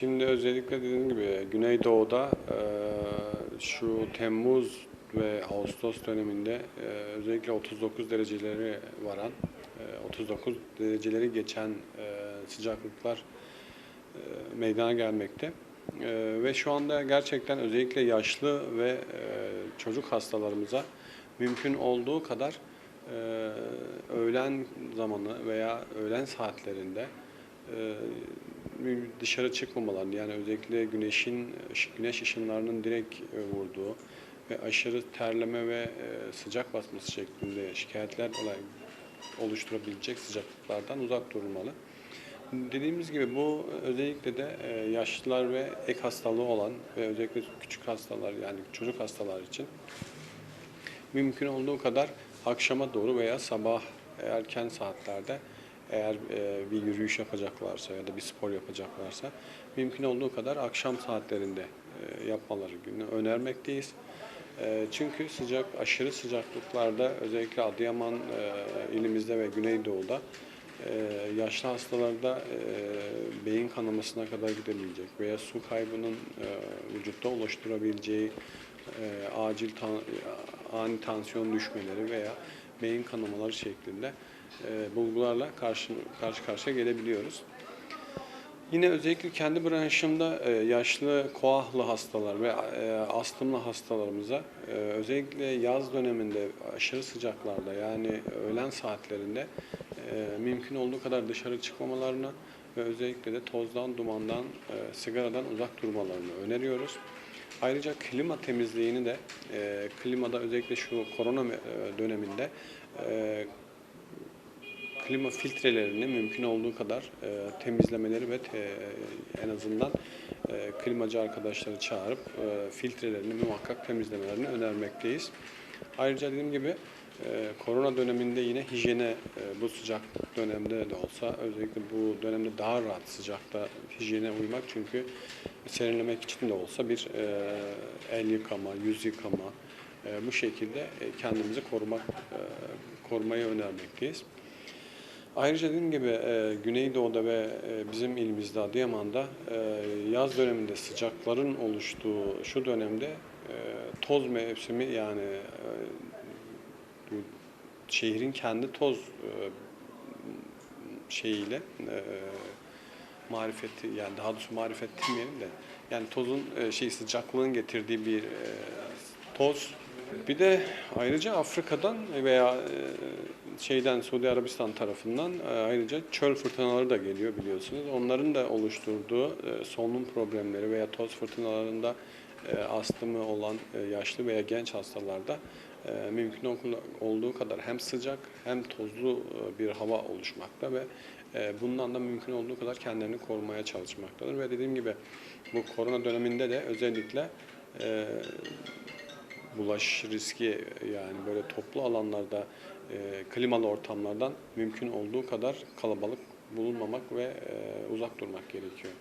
Şimdi özellikle dediğim gibi Güneydoğu'da e, şu Temmuz ve Ağustos döneminde e, özellikle 39 dereceleri varan, e, 39 dereceleri geçen e, sıcaklıklar e, meydana gelmekte. E, ve şu anda gerçekten özellikle yaşlı ve e, çocuk hastalarımıza mümkün olduğu kadar e, öğlen zamanı veya öğlen saatlerinde e, dışarı çıkmamalarını yani özellikle güneşin güneş ışınlarının direkt e, vurduğu ve aşırı terleme ve e, sıcak basması şeklinde şikayetler olay oluşturabilecek sıcaklıklardan uzak durulmalı. Dediğimiz gibi bu özellikle de e, yaşlılar ve ek hastalığı olan ve özellikle küçük hastalar yani çocuk hastalar için mümkün olduğu kadar akşama doğru veya sabah erken saatlerde eğer e, bir yürüyüş yapacaklarsa ya da bir spor yapacaklarsa mümkün olduğu kadar akşam saatlerinde e, yapmaları günü önermekteyiz. E, çünkü sıcak aşırı sıcaklıklarda özellikle Adıyaman ilimizde ve Güneydoğu'da yaşlı hastalarda beyin kanamasına kadar gidebilecek veya su kaybının vücutta oluşturabileceği e, acil ani tansiyon düşmeleri veya beyin kanamaları şeklinde e, bulgularla karşı karşı karşıya gelebiliyoruz. Yine özellikle kendi branşımda e, yaşlı koahlı hastalar ve e, astımlı hastalarımıza özellikle yaz döneminde aşırı sıcaklarda yani öğlen saatlerinde mümkün olduğu kadar dışarı çıkmamalarını ve özellikle de tozdan, dumandan, sigaradan uzak durmalarını öneriyoruz. Ayrıca klima temizliğini de klimada özellikle şu korona döneminde klima filtrelerini mümkün olduğu kadar e, temizlemeleri ve te- en azından e, klimacı arkadaşları çağırıp e, filtrelerini muhakkak temizlemelerini önermekteyiz. Ayrıca dediğim gibi e, korona döneminde yine hijyene e, bu sıcak dönemde de olsa özellikle bu dönemde daha rahat sıcakta hijyene uymak çünkü serinlemek için de olsa bir e, el yıkama, yüz yıkama e, bu şekilde e, kendimizi korumak e, korumayı önermekteyiz. Ayrıca dediğim gibi e, Güneydoğu'da ve e, bizim ilimizde Adıyaman'da e, yaz döneminde sıcakların oluştuğu şu dönemde e, toz mevsimi yani e, şehrin kendi toz e, şeyiyle e, marifeti yani daha doğrusu marifet demeyelim de yani tozun e, şey sıcaklığın getirdiği bir e, toz. Bir de ayrıca Afrika'dan veya e, şeyden Suudi Arabistan tarafından e, ayrıca çöl fırtınaları da geliyor biliyorsunuz. Onların da oluşturduğu e, solunum problemleri veya toz fırtınalarında astımı olan yaşlı veya genç hastalarda mümkün ol- olduğu kadar hem sıcak hem tozlu bir hava oluşmakta ve bundan da mümkün olduğu kadar kendilerini korumaya çalışmaktadır. Ve dediğim gibi bu korona döneminde de özellikle bulaş riski yani böyle toplu alanlarda e, klimalı ortamlardan mümkün olduğu kadar kalabalık bulunmamak ve e, uzak durmak gerekiyor.